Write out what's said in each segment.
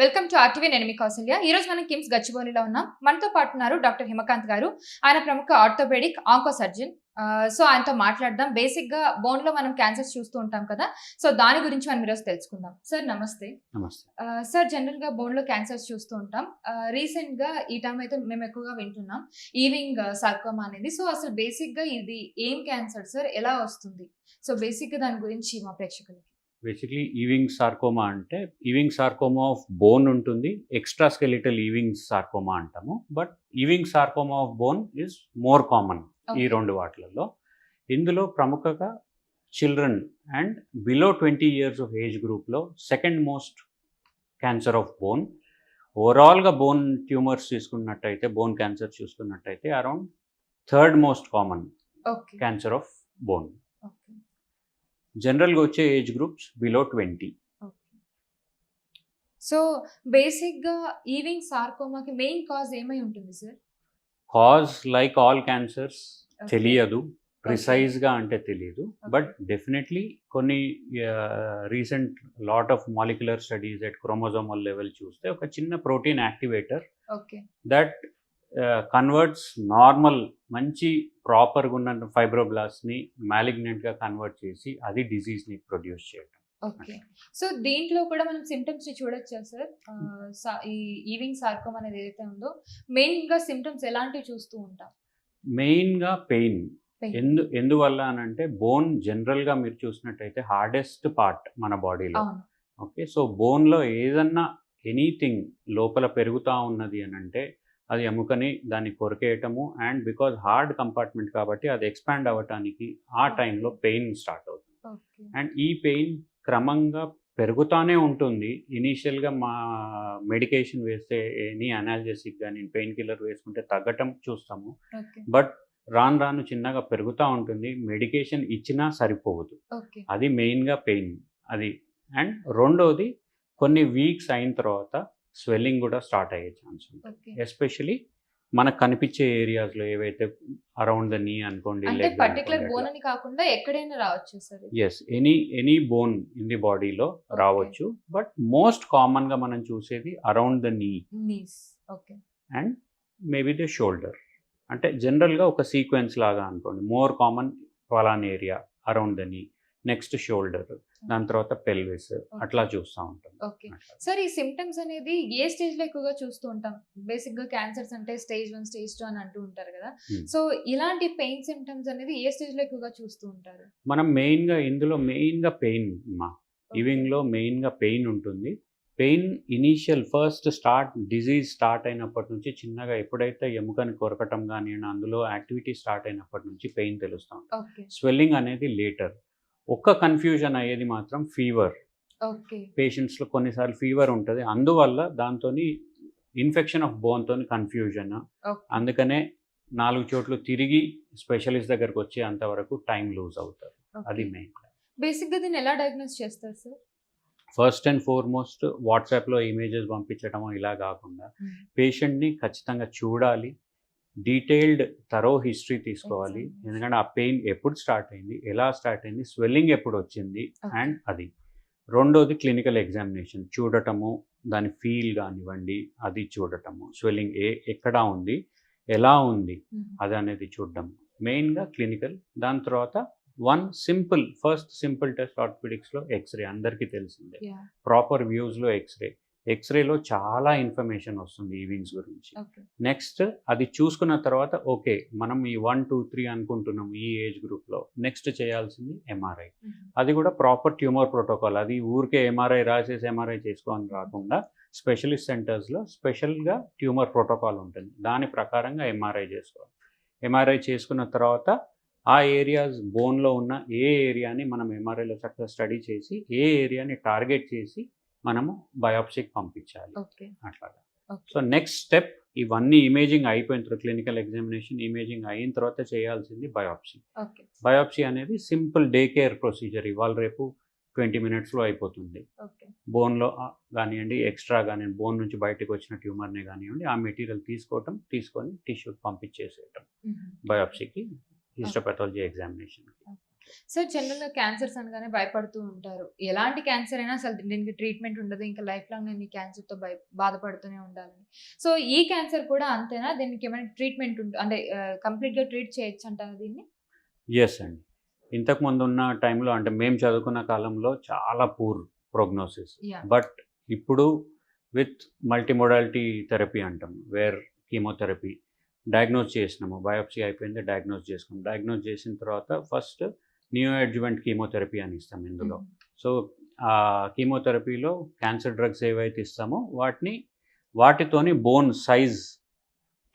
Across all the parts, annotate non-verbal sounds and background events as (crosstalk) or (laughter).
Welcome to RTV నేను మీ కౌసల్య. ఈ రోజు మనం కిమ్స్ గచ్చిబౌలిలో ఉన్నాం. మనతో పాటు ఉన్నారు డాక్టర్ హిమకాంత్ గారు. ఆయన ప్రముఖ ఆర్థోపెడిక్ ఆంకో సర్జన్. సో ఆయనతో మాట్లాడదాం. బేసిక్గా బోన్లో మనం క్యాన్సర్స్ చూస్తూ ఉంటాం కదా. సో దాని గురించి మనం ఈరోజు తెలుసుకుందాం. సార్ నమస్తే. నమస్తే. సార్ జనరల్గా బోన్లో క్యాన్సర్స్ చూస్తూ ఉంటాం. రీసెంట్గా ఈ టైం అయితే మేము ఎక్కువగా వింటున్నాం. ఈవింగ్ సార్కోమా అనేది. సో అసలు బేసిక్గా ఇది ఏం క్యాన్సర్ సార్? ఎలా వస్తుంది? సో బేసిక్గా దాని గురించి మా ప్రేక్షకులకి బేసిక్లీ ఈవింగ్ సార్కోమా అంటే ఈవింగ్ సార్కోమా ఆఫ్ బోన్ ఉంటుంది ఎక్స్ట్రా స్కెలిటల్ ఈవింగ్ సార్కోమా అంటాము. But Ewing sarcoma of bone is more common ఈ. రెండు వాటిలలో. ఇందులో ప్రముఖంగా children and below twenty years of age గ్రూప్లో second most cancer of bone. ఓవరాల్గా బోన్ ట్యూమర్స్ చూసుకున్నట్టయితే బోన్ క్యాన్సర్ చూసుకున్నట్టయితే around third most common cancer of bone. జనరల్గా వచ్చే age groups below twenty. So బేసిక్గా ఈవింగ్ సార్కోమాకి మెయిన్ కాజ్ ఏమై ఉంటుంది sir? Cause like all cancers తెలియదు. ప్రిసైజ్గా అంటే తెలియదు. బట్ డెఫినెట్లీ కొన్ని recent lot of molecular studies at chromosomal level చూస్తే ఒక చిన్న protein activator okay. That converts normal మంచి ప్రాపర్గా ఉన్న ఫైబ్రోబ్లాస్ని మ్యాలిగ్నెంట్గా కన్వర్ట్ చేసి అది డిజీజ్ని ప్రొడ్యూస్ చేయడం ఓకే. సో దీంట్లో కూడా మనం సిమ్టమ్స్ని చూడొచ్చా సార్ ఈ ఈవింగ్ సార్కోమ్ అనేది ఏదైతే ఉందో మెయిన్గా సిమ్టమ్స్ ఎలాంటివి చూస్తూ ఉంటాం? మెయిన్గా పెయిన్ Pain. ఎందు ఎందువల్ల అని అంటే బోన్ జనరల్గా మీరు చూసినట్టయితే హార్డెస్ట్ పార్ట్ మన బాడీలో ఓకే. సో బోన్లో ఏదన్నా ఎనీథింగ్ లోపల పెరుగుతూ ఉన్నది అని అంటే అది ఎముకని దాన్ని కొరికేయటము అండ్ బికాజ్ హార్డ్ కంపార్ట్మెంట్ కాబట్టి అది ఎక్స్పాండ్ అవ్వటానికి ఆ. టైంలో పెయిన్ స్టార్ట్ అవుతుంది. అండ్ ఈ పెయిన్ క్రమంగా పెరుగుతూనే ఉంటుంది. ఇనీషియల్గా మా మెడికేషన్ వేస్తే ఎనీ అనాలజెసిక్ కానీ పెయిన్ కిల్లర్ వేసుకుంటే తగ్గటం చూస్తాము. బట్ రాను రాను చిన్నగా పెరుగుతూ ఉంటుంది. మెడికేషన్ ఇచ్చినా సరిపోదు. అది మెయిన్గా పెయిన్. అది అండ్ రెండోది కొన్ని వీక్స్ అయిన తర్వాత స్వెల్లింగ్ కూడా స్టార్ట్ అయ్యే ఛాన్స్ ఉంది ఎస్పెషలీ మనకు కనిపించే ఏరియాస్లో ఏవైతే అరౌండ్ ద నీ అనుకోండి పర్టికులర్ బోన్ అని కాకుండా ఎక్కడైనా రావచ్చు sir yes any any bone in the బాడీలో రావచ్చు. బట్ మోస్ట్ కామన్గా మనం చూసేది around the knee knees okay. And maybe the shoulder అంటే జనరల్గా ఒక సీక్వెన్స్ లాగా అనుకోండి. More common ఫలాన్ area around the knee next shoulder దాని తర్వాత పెల్విస్ అట్లా చూస్తూ ఉంటాం ఓకే. సార్ ఈ సిమ్టమ్స్ అనేది ఏ స్టేజ్లో ఎక్కువగా చూస్తూ ఉంటాం? బేసిక్గా క్యాన్సర్స్ అంటే స్టేజ్ వన్ స్టేజ్ టూ అని అంటూ ఉంటారు కదా. సో ఇలాంటి పెయిన్ సిమ్టమ్స్ అనేది ఏ స్టేజ్లో ఎక్కువగా చూస్తూ ఉంటారు? మనం మెయిన్గా ఇందులో మెయిన్గా పెయిన్ మా ఇవింగ్లో మెయిన్గా పెయిన్ ఉంటుంది. Pain initial first start disease start అయినప్పటి నుంచి చిన్నగా ఎప్పుడైతే ఎముకని కొరకటం కానివ్వండి అందులో యాక్టివిటీ స్టార్ట్ అయినప్పటి నుంచి పెయిన్ తెలుస్తాం స్వెల్లింగ్ అనేది లేటర్ ఒక్క కన్ఫ్యూజన్ అయ్యేది మాత్రం ఫీవర్ పేషెంట్స్లో కొన్నిసార్లు ఫీవర్ ఉంటుంది. అందువల్ల దాంతో ఇన్ఫెక్షన్ ఆఫ్ బోన్తో కన్ఫ్యూజన్ అందుకనే నాలుగు చోట్ల తిరిగి స్పెషలిస్ట్ దగ్గరకు వచ్చే అంతవరకు టైం లూజ్ అవుతారు. అది మెయిన్ బేసిక్గా దీన్ని ఎలా డయాగ్నోస్ చేస్తారు సార్ ఫస్ట్ అండ్ ఫార్మోస్ట్ వాట్సాప్లో ఇమేజెస్ పంపించడం ఇలా కాకుండా పేషెంట్ని ఖచ్చితంగా చూడాలి. డీటెయిల్డ్ తరో హిస్టరీ తీసుకోవాలి. ఎందుకంటే ఆ పెయిన్ ఎప్పుడు స్టార్ట్ అయింది ఎలా స్టార్ట్ అయింది స్వెల్లింగ్ ఎప్పుడు వచ్చింది. అండ్ అది. రెండోది క్లినికల్ ఎగ్జామినేషన్. చూడటము దాని ఫీల్ కానివ్వండి అది చూడటము. స్వెల్లింగ్ ఏ ఎక్కడ ఉంది ఎలా ఉంది అది అనేది చూడడం. మెయిన్గా క్లినికల్. దాని తర్వాత one simple first simple test ఆర్థోపెడిక్స్లో x ray అందరికీ తెలిసిందే. ప్రాపర్ వ్యూస్లో ఎక్స్రే. ఎక్స్రేలో చాలా ఇన్ఫర్మేషన్ వస్తుంది ఈవింగ్స్ గురించి. నెక్స్ట్ అది చూసుకున్న తర్వాత ఓకే మనం ఈ వన్ టూ త్రీ అనుకుంటున్నాం ఈ ఏజ్ గ్రూప్లో నెక్స్ట్ చేయాల్సింది ఎంఆర్ఐ అది కూడా ప్రాపర్ ట్యూమర్ ప్రోటోకాల్ అది ఊరికే ఎంఆర్ఐ రాసేసి ఎంఆర్ఐ చేసుకోని రాకుండా స్పెషలిస్ట్ సెంటర్స్లో స్పెషల్గా ట్యూమర్ ప్రోటోకాల్ ఉంటుంది. దాని ప్రకారంగా ఎంఆర్ఐ చేసుకోవాలి. ఎంఆర్ఐ చేసుకున్న తర్వాత ఆ ఏరియాస్ బోన్లో ఉన్న ఏ ఏరియాని మనం ఎంఆర్ఐలో చక్కగా స్టడీ చేసి ఏ ఏరియాని టార్గెట్ చేసి మనము బయాప్సీకి పంపించాలి. అట్లాగా. సో నెక్స్ట్ స్టెప్ ఇవన్నీ ఇమేజింగ్ అయిపోయిన తర్వాత క్లినికల్ ఎగ్జామినేషన్ ఇమేజింగ్ అయిన తర్వాత చేయాల్సింది బయాప్సీ. బయాప్సీ అనేది సింపుల్ డే కేర్ ప్రొసీజర్ ఇవాళ రేపు ట్వంటీ మినిట్స్లో అయిపోతుంది. బోన్లో కానివ్వండి ఎక్స్ట్రా కానివ్వండి బోన్ నుంచి బయటకు వచ్చిన ట్యూమర్నే కానివ్వండి ఆ మెటీరియల్ తీసుకోవటం తీసుకొని టిష్యూ పంపించేసేయటం. బయాప్సీకి హిస్టోపాథాలజీ ఎగ్జామినేషన్కి సో జనరల్గా క్యాన్సర్స్ అనగానే భయపడుతూ ఉంటారు. ఎలాంటి క్యాన్సర్ అయినా అసలు దీనికి ట్రీట్మెంట్ ఉండదు. ఇంకా లైఫ్ లాంగ్ నేను ఈ క్యాన్సర్తో భయ బాధపడుతూనే ఉండాలని. సో ఈ క్యాన్సర్ కూడా అంతేనా? దీనికి ఏమైనా ట్రీట్మెంట్ ఉంటుంది అంటే కంప్లీట్గా ట్రీట్ చేయొచ్చు అంటారా దీన్ని? ఎస్ అండి. ఇంతకు ముందు ఉన్న టైంలో అంటే మేము చదువుకున్న కాలంలో చాలా పూర్ ప్రోగ్నోసిస్. బట్ ఇప్పుడు విత్ మల్టీమోడాలిటీ థెరపీ అంటాం. Where chemotherapy. డయాగ్నోజ్ చేసినాము. బయోప్సీ అయిపోయింది డయాగ్నోజ్ చేసుకున్నాం. డయాగ్నోజ్ చేసిన తర్వాత ఫస్ట్ న్యూ అడ్జువెంట్ కీమోథెరపీ అని ఇస్తాం ఇందులో. సో ఆ కీమోథెరపీలో క్యాన్సర్ డ్రగ్స్ ఏవైతే ఇస్తామో వాటిని వాటితోని బోన్ సైజ్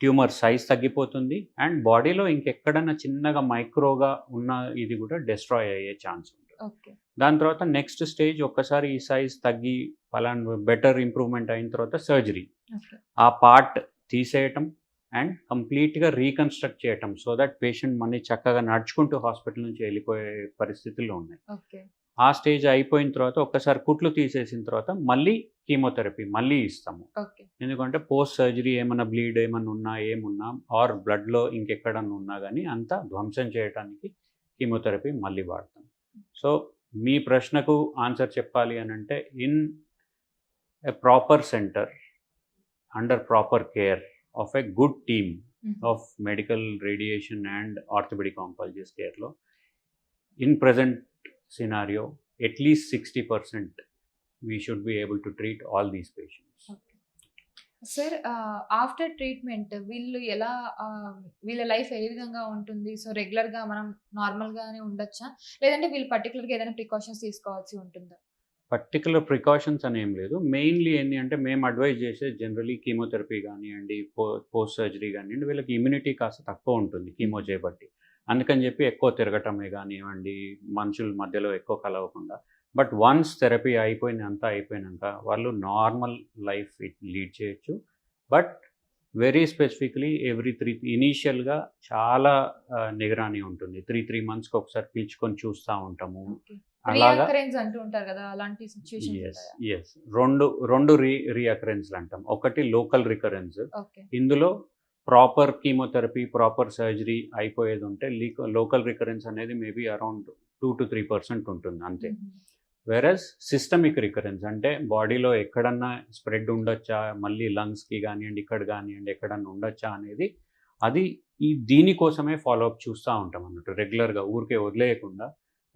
ట్యూమర్ సైజ్ తగ్గిపోతుంది అండ్ బాడీలో ఇంకెక్కడన్నా చిన్నగా మైక్రోగా ఉన్న ఇది కూడా డిస్ట్రాయ్ అయ్యే ఛాన్స్ ఉంటుంది. ఓకే. దాని తర్వాత నెక్స్ట్ స్టేజ్ ఒక్కసారి ఈ సైజ్ తగ్గి పలానా బెటర్ ఇంప్రూవ్మెంట్ అయిన తర్వాత సర్జరీ. ఆ పార్ట్ తీసేయటం అండ్ కంప్లీట్గా రీకన్స్ట్రక్ట్ చేయటం. సో దట్ పేషెంట్ మళ్ళీ చక్కగా నడుచుకుంటూ హాస్పిటల్ నుంచి వెళ్ళిపోయే పరిస్థితుల్లో ఉన్నాయి. ఆ స్టేజ్ అయిపోయిన తర్వాత ఒక్కసారి కుట్లు తీసేసిన తర్వాత మళ్ళీ కీమోథెరపీ మళ్ళీ ఇస్తాము. ఎందుకంటే పోస్ట్ సర్జరీ ఏమైనా బ్లీడ్ ఏమైనా ఉన్నా ఏమున్నా ఆర్ బ్లడ్లో ఇంకెక్కడన్నా ఉన్నా కానీ అంతా ధ్వంసం చేయడానికి కీమోథెరపీ మళ్ళీ వాడతాం. సో మీ ప్రశ్నకు ఆన్సర్ చెప్పాలి అని అంటే in a proper centre under proper care of a good team of medical radiation and orthopaedic oncologist కేర్లో in present scenario at least sixty percent we should be able to treat all these patients sir after treatment వీళ్ళు ఎలా వీళ్ళ life ఏ విధంగా ఉంటుంది? So రెగ్యులర్గా మనం normal గానే ఉండొచ్చా? లేదంటే వీళ్ళు పర్టికులర్గా ఏదైనా ప్రికాషన్స్ తీసుకోవాల్సి ఉంటుందా? పర్టికులర్ ప్రికాషన్స్ అని ఏం లేదు. మెయిన్లీ ఏంటి అంటే మేము అడ్వైజ్ చేసే జనరలీ కీమోథెరపీ కానివ్వండి పో పోస్ట్ సర్జరీ కానివ్వండి వీళ్ళకి ఇమ్యూనిటీ కాస్త తక్కువ ఉంటుంది కీమో చేయబట్టి అందుకని చెప్పి ఎక్కువ తిరగటమే కానివ్వండి మనుషుల మధ్యలో ఎక్కువ కలవకుండా. బట్ వన్స్ థెరపీ అయిపోయింది అంతా అయిపోయినాక వాళ్ళు నార్మల్ లైఫ్ లీడ్ చేయొచ్చు. But very specifically every three ఇనీషియల్గా చాలా నిగరాని ఉంటుంది. త్రీ త్రీ మంత్స్కి ఒకసారి పిలుచుకొని చూస్తూ ఉంటాము. రెండు రెండు రీ రీఅకరెన్స్లు అంటాం. ఒకటి లోకల్ రికరెన్స్ ఇందులో ప్రాపర్ కీమోథెరపీ ప్రాపర్ సర్జరీ అయిపోయేది ఉంటే లోకల్ రికరెన్స్ అనేది maybe around two to three percent ఉంటుంది అంతే. వెరస్ సిస్టమిక్ రికరెన్స్ అంటే బాడీలో ఎక్కడన్నా స్ప్రెడ్ ఉండొచ్చా మళ్ళీ లంగ్స్కి కానివ్వండి ఇక్కడ కానివ్వండి ఎక్కడన్నా ఉండొచ్చా అనేది అది ఈ దీనికోసమే ఫాలోఅప్ చూస్తూ ఉంటాం అన్నట్టు. రెగ్యులర్గా ఊరికే వదిలేయకుండా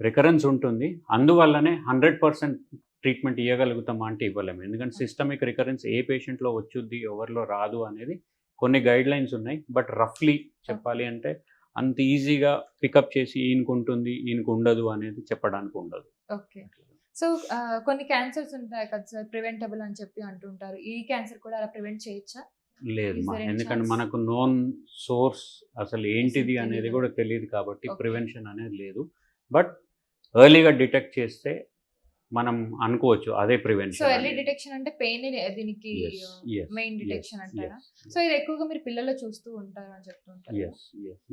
రికరెన్స్ ఉంటుంది. అందువల్లనే హండ్రెడ్ పర్సెంట్ ట్రీట్మెంట్ ఇవ్వగలుగుతామా అంటే ఇవ్వలేము. ఎందుకంటే సిస్టమిక్ రికరెన్స్ ఏ పేషెంట్లో వచ్చుద్ది ఎవరిలో రాదు అనేది కొన్ని గైడ్ లైన్స్ ఉన్నాయి. బట్ రఫ్లీ చెప్పాలి అంటే అంత ఈజీగా పికప్ చేసి ఈయనకు ఉంటుంది ఈయనకు ఉండదు అనేది చెప్పడానికి ఉండదు. ఓకే. సో కొన్ని క్యాన్సర్స్ ఉంటాయి కదా సార్ ప్రివెంటబుల్ అని చెప్పి అంటుంటారు. ఈ క్యాన్సర్ కూడా అలా ప్రివెంట్ చేయొచ్చా? లేదు ఎందుకంటే? మనకు నోన్ సోర్స్ అసలు ఏంటిది అనేది. కూడా తెలియదు కాబట్టి. ప్రివెన్షన్ అనేది లేదు. బట్ ఎర్లీగా డిటెక్ట్ చేస్తే మనం అనుకోవచ్చు అదే సో ప్రివెన్షన్ ఎర్లీ డిటెక్షన్ అంటే పెయిన్ దీనికి మెయిన్ డిటెక్షన్ అంటారా? సో ఇది ఎక్కువగా మీరు పిల్లల్లో చూస్తూ ఉంటారు అని చెప్తుంటారు.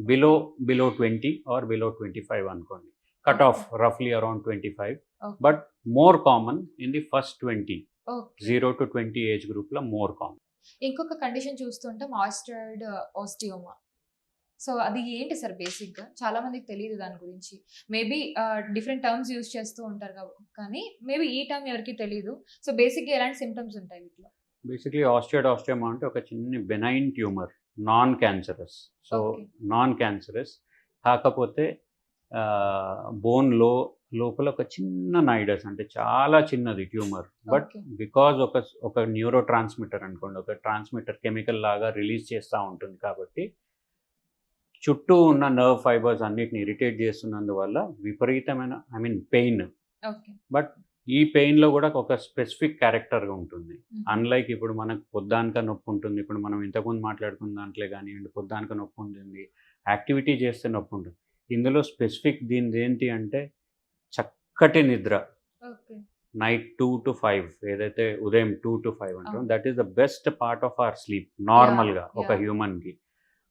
Below below twenty or below twenty five అనుకోండి. Cut off రఫ్లీ around twenty five but more common in the first twenty zero to twenty age గ్రూప్లో మోర్ కామన్ ఇంకొక కండిషన్ చూస్తుంటాం ఆస్ట్రాయిడ్ ఆస్టియోమా సో అది ఏంటి సార్ బేసిక్గా? చాలా మందికి తెలియదు దాని గురించి. మేబీ డిఫరెంట్ టర్మ్స్ యూజ్ చేస్తూ ఉంటారు కానీ మేబీ ఈ టర్మ్ ఎవరికి తెలియదు సో బేసిక్గా ఎలాంటి సిమ్టమ్స్ ఉంటాయి వీటిలో? బేసిక్లీ ఆస్టియోడ్ ఆస్టియోమా అంటే ఒక చిన్న benign tumour non cancerous so. Non cancerous కాకపోతే బోన్లో లోపల ఒక చిన్న నైడస్ అంటే చాలా చిన్నది ట్యూమర్. బట్. బికాజ్ ఒక ఒక న్యూరో ట్రాన్స్మిటర్ అనుకోండి ఒక ట్రాన్స్మిటర్ కెమికల్ లాగా రిలీజ్ చేస్తూ ఉంటుంది కాబట్టి చుట్టూ ఉన్న నర్వ్ ఫైబర్స్ అన్నిటిని ఇరిటేట్ చేస్తున్నందువల్ల విపరీతమైన ఐ మీన్ పెయిన్ బట్ ఈ పెయిన్లో కూడా ఒక స్పెసిఫిక్ క్యారెక్టర్గా ఉంటుంది. అన్లైక్ ఇప్పుడు మనకు పొద్దానక నొప్పి ఉంటుంది. ఇప్పుడు మనం ఇంతకుముందు మాట్లాడుకున్న దాంట్లో కానివ్వండి పొద్దానక నొప్పి ఉంటుంది. యాక్టివిటీ చేస్తే నొప్పి ఉంటుంది. ఇందులో స్పెసిఫిక్ దీనిది ఏంటి అంటే చక్కటి నిద్ర. నైట్ టూ టు ఫైవ్ ఏదైతే ఉదయం టూ టు ఫైవ్ అంటాం. That is the best part of our sleep నార్మల్గా ఒక. హ్యూమన్కి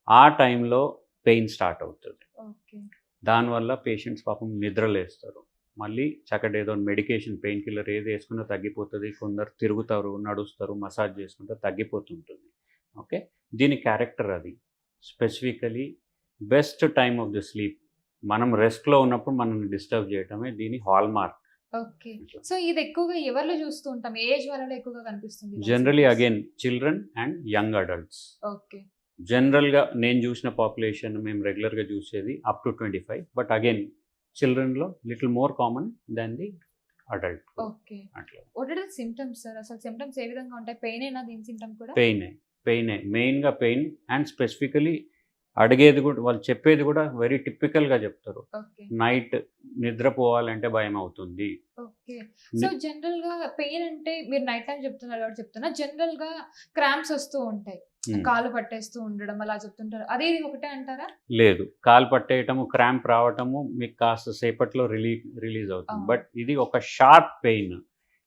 ఆ టైంలో పెయిన్ స్టార్ట్ అవుతుంది. ఓకే. దానివల్ల పేషెంట్స్ పాపం నిద్రలేస్తారు. మళ్ళీ చక్కటి ఏదో మెడికేషన్ పెయిన్ కిల్లర్ ఏది వేసుకున్నా తగ్గిపోతుంది. కొందరు తిరుగుతారు నడుస్తారు మసాజ్ చేసుకుంటే తగ్గిపోతుంటుంది. ఓకే? దీని క్యారెక్టర్ అది. Specifically best time of the sleep. మనం రెస్ట్లో ఉన్నప్పుడు మనల్ని డిస్టర్బ్ చేయటమే దీని హాల్ మార్క్ ఓకే. సో ఇది ఎక్కువగా ఎవరిలో చూస్తూ ఉంటాం? ఏజ్ వాళ్ళలో ఎక్కువగా కనిపిస్తుంది? Generally? Again children and young adults. Okay. జనరల్గా నేను చూసిన పాపులేషన్ మేము రెగ్యులర్గా చూసేది up to twenty five but again చిల్డ్రన్లో little more common than the adult okay అట్లా. What are the symptoms sir అసలు సిమ్టమ్స్ ఏ విధంగా ఉంటాయి? పెయిన్ అయినా దీని సిమ్టమ్ కూడా? పెయినే పెయినే మెయిన్గా పెయిన్ అండ్ స్పెసిఫికలీ అడిగేది కూడా వాళ్ళు చెప్పేది కూడా వెరీ టిపికల్గా చెప్తారు. ఓకే నైట్ నిద్రపోవాలంటే భయం అవుతుంది. ఓకే సో జనరల్గా పెయిన్ అంటే మీరు నైట్ టైం చెప్తున్నారు కాబట్టి చెప్తున్నా. జనరల్గా క్రాంప్స్ వస్తూ ఉంటాయి. కాలు పట్టేస్తూ ఉండడం అలా చెప్తుంటారు. అదే ఇది ఒకటే అంటారా? లేదు. కాలు పట్టేయటము క్రాంప్ రావటము మీకు కాస్త సేపట్లో రిలీ రిలీజ్ అవుతుంది. బట్ ఇది ఒక షార్ప్ పెయిన్.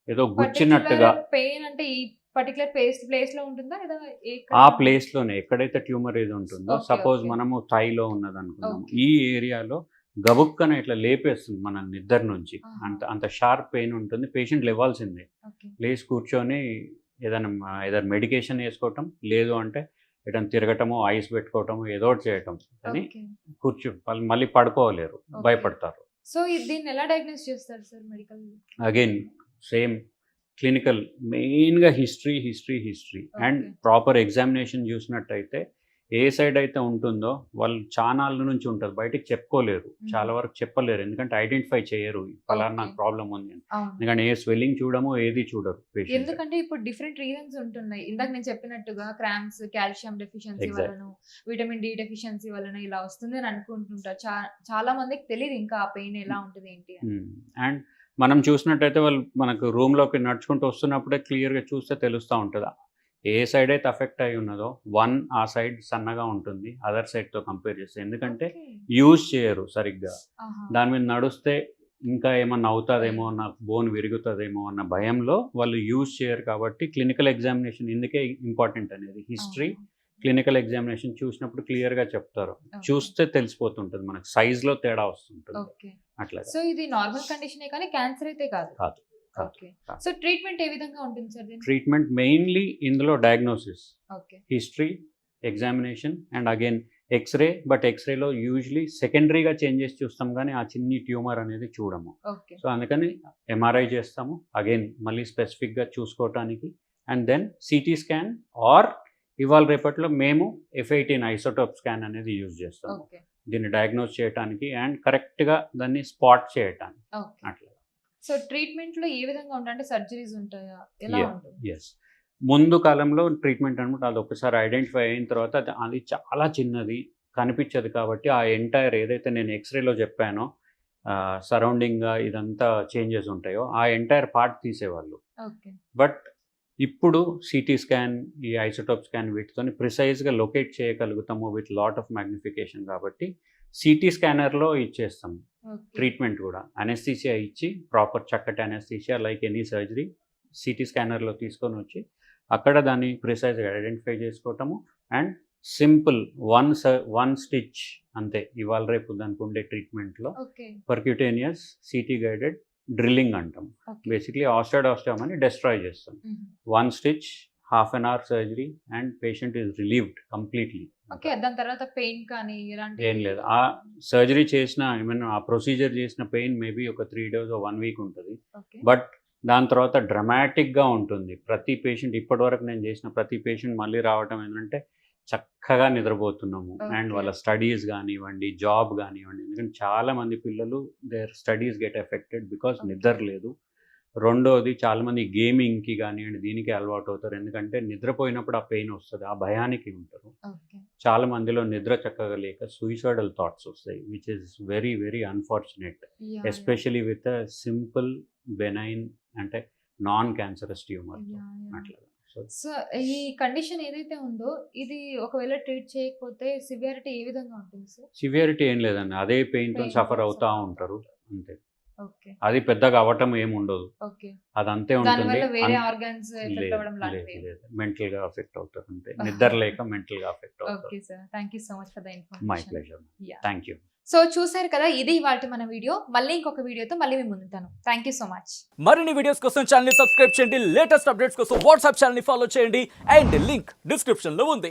ఏదో గుచ్చినట్టుగా పెయిన్ అంటే ఈ పర్టికులర్ ప్లేస్ ప్లేస్లో ఉంటుందా? లేదా? ఆ ప్లేస్లోనే ఎక్కడైతే ట్యూమర్ ఏది ఉంటుందో సపోజ్. మనము థైలో ఉన్నది అనుకున్నాము. ఈ ఏరియాలో గబుక్కన ఇట్లా లేపేస్తుంది మన నిద్ర నుంచి. అంత అంత షార్ప్ పెయిన్ ఉంటుంది. పేషెంట్ లేవాల్సిందే లేచి కూర్చొని ఏదైనా ఏదైనా మెడికేషన్ వేసుకోవటం లేదు అంటే ఏదైనా తిరగటమో ఐస్ పెట్టుకోవటమో ఏదో ఒకటి చేయటం. కానీ కూర్చో మళ్ళీ పడుకోలేరు. భయపడతారు. సో దీన్ని ఎలా డయాగ్నోస్ చేస్తారు sir medical? Again same clinical మెయిన్గా history history history and. Proper examination చూసినట్టయితే ఏ సైడ్ అయితే ఉంటుందో వాళ్ళు చానాళ్ళ నుంచి ఉంటుంది బయటికి చెప్పుకోలేరు. చాలా వరకు చెప్పలేరు. ఎందుకంటే ఐడెంటిఫై చేయరు. ఫలానా నాకు. ప్రాబ్లం ఉంది అని. ఎందుకంటే ఏ స్వెల్లింగ్ చూడము ఏది చూడరు ఎందుకంటే ఇప్పుడు డిఫరెంట్ రీజన్స్ ఉంటున్నాయి. ఇందాక నేను చెప్పినట్టుగా క్రామ్స్ కాల్షియం డెఫిషియన్సీ. వలన విటమిన్ డి డెఫిషియన్సీ వలన ఇలా వస్తుంది అని అనుకుంటుంటారు చాలా మందికి తెలియదు ఇంకా ఆ పెయిన్ ఎలా ఉంటుంది ఏంటి అండ్ మనం చూసినట్టయితే వాళ్ళు మనకు రూమ్లోకి నడుచుకుంటూ వస్తున్నప్పుడే క్లియర్గా చూస్తే తెలుస్తూ ఉంటుంది? ఏ సైడ్ అయితే అఫెక్ట్ అయి ఉన్నదో వన్ ఆ సైడ్ సన్నగా ఉంటుంది అదర్ సైడ్తో కంపేర్ చేస్తే ఎందుకంటే. యూజ్ చేయరు సరిగ్గా. దాని మీద నడుస్తే ఇంకా ఏమన్నా అవుతుందేమో నా బోన్ విరుగుతుందేమో అన్న భయంలో వాళ్ళు యూజ్ చేయరు కాబట్టి క్లినికల్ ఎగ్జామినేషన్ ఇందుకే ఇంపార్టెంట్ అనేది హిస్టరీ. క్లినికల్ ఎగ్జామినేషన్ చూసినప్పుడు క్లియర్గా చెప్తారు. చూస్తే తెలిసిపోతుంటుంది మనకు సైజులో తేడా వస్తుంటుంది అట్లా సో ఇది నార్మల్ కండిషనే కానీ క్యాన్సర్ అయితే కాదు కాదు. సో ట్రీట్మెంట్ ఏ విధంగా ఉంటుంది సార్ ట్రీట్మెంట్ మెయిన్లీ ఇందులో diagnosis history examination and again x-ray. But ఎక్స్రేలో usually సెకండరీగా చేంజెస్ చూస్తాం కానీ ఆ చిన్ని ట్యూమర్ అనేది చూడము. సో అందుకని ఎంఆర్ఐ చేస్తాము. అగైన్ మళ్ళీ స్పెసిఫిక్గా చూసుకోవటానికి. And then CT scan or ఇవాళ రేపట్లో మేము ఎఫ్ ఎయిటీన్ ఐసోటోప్ స్కాన్ అనేది యూజ్ చేస్తాము. దీన్ని డయాగ్నోస్ చేయడానికి అండ్ కరెక్ట్గా దాన్ని స్పాట్ చేయటానికి. అట్లా. సో ట్రీట్మెంట్లో ఏ విధంగా ఉంటుంది అంటే సర్జరీస్ ఉంటాయా? ఎలా. ఉంటుంది? ఎస్ ముందు కాలంలో ట్రీట్మెంట్ అనమాట అది ఒకసారి ఐడెంటిఫై అయిన తర్వాత అది చాలా చిన్నది కనిపించదు కాబట్టి ఆ ఎంటైర్ ఏదైతే నేను ఎక్స్రేలో చెప్పానో సరౌండింగ్గా ఇదంతా చేంజెస్ ఉంటాయో ఆ ఎంటైర్ పార్ట్ తీసేవాళ్ళు. ఓకే. బట్ ఇప్పుడు సిటీ స్కాన్ ఈ ఐసోటోప్ స్కాన్ వీటితో ప్రిసైజ్గా లొకేట్ చేయగలుగుతాము విత్ లాట్ ఆఫ్ మ్యాగ్నిఫికేషన్ కాబట్టి సిటీ స్కానర్లో ఇచ్చేస్తాము. ట్రీట్మెంట్ కూడా. అనెస్థీషియా ఇచ్చి ప్రాపర్ చక్కటి anaesthesia like any surgery CT స్కానర్లో తీసుకొని వచ్చి అక్కడ దాన్ని ప్రిసైజ్గా ఐడెంటిఫై చేసుకోవటము and simple one one stitch అంతే. ఇవాళ రేపు దానికి ఉండే ట్రీట్మెంట్లో పర్క్యూటేనియస్ సిటీ గైడెడ్ డ్రిల్లింగ్ అంటాం బేసిక్లీ ఆస్టాడ్ ఆస్టామ్ అని డెస్ట్రాయ్ చేస్తాం. One stitch half an hour surgery and patient is relieved completely. Okay దాని తర్వాత పెయిన్ కానీ ఎలాంటి ఏం లేదు. ఆ సర్జరీ చేసిన ఏమైనా ఆ ప్రొసీజర్ చేసిన పెయిన్ మేబీ ఒక త్రీ డేస్ వన్ వీక్ ఉంటుంది. బట్ దాని తర్వాత డ్రమాటిక్గా ఉంటుంది. ప్రతి పేషెంట్ ఇప్పటివరకు నేను చేసిన ప్రతి పేషెంట్ మళ్ళీ రావటం ఏంటంటే చక్కగా నిద్రపోతున్నాము. అండ్. వాళ్ళ స్టడీస్ కానివ్వండి జాబ్ కానివ్వండి ఎందుకంటే చాలా మంది పిల్లలు their studies get affected because. నిద్ర లేదు. రెండోది చాలా మంది గేమింగ్కి కానివ్వండి దీనికి అలవాటు అవుతారు ఎందుకంటే నిద్రపోయినప్పుడు ఆ పెయిన్ వస్తుంది ఆ భయానికి ఉంటారు. చాలా మందిలో నిద్ర చక్కగా లేక సూయిసైడల్ థాట్స్ వస్తాయి which is very very unfortunate especially with simple benign అంటే నాన్ క్యాన్సరస్ ట్యూమర్ అట్లా సో ఈ కండిషన్ ఏదైతే ఉందో ఇది ఒకవేళ ట్రీట్ చేయకపోతే సివియారిటీ ఏ విధంగా ఉంటుంది సార్ సివియారిటీ ఏం లేదండి. అదే పెయిన్తో సఫర్ అవుతా ఉంటారు. అంతే. అది పెద్దగా అవ్వటం ఏమి ఉండదు. ఓకే. అది అంతే ఉంటుంది. మెంటల్గా అఫెక్ట్ అవుతారు అంతే. (laughs) నిద్ర లేక మెంటల్గా అఫెక్ట్ అవుతారు. Okay sir. Thank you so much for the my information pleasure Yeah. Thank you. So చూసారు కదా ఇది వాటి మన వీడియో. మళ్ళీ ఇంకొక వీడియోతో మళ్ళీ మేము ముందుతాను థ్యాంక్ యూ సో మచ్. మరిన్ని వీడియోస్ కోసం ఛానల్ సబ్స్క్రైబ్ చేయండి. లేటెస్ట్ అప్డేట్స్ కోసం వాట్సాప్ ఛానల్ ఫాలో చేయండి. అండ్ లింక్ డిస్క్రిప్షన్లో ఉంది.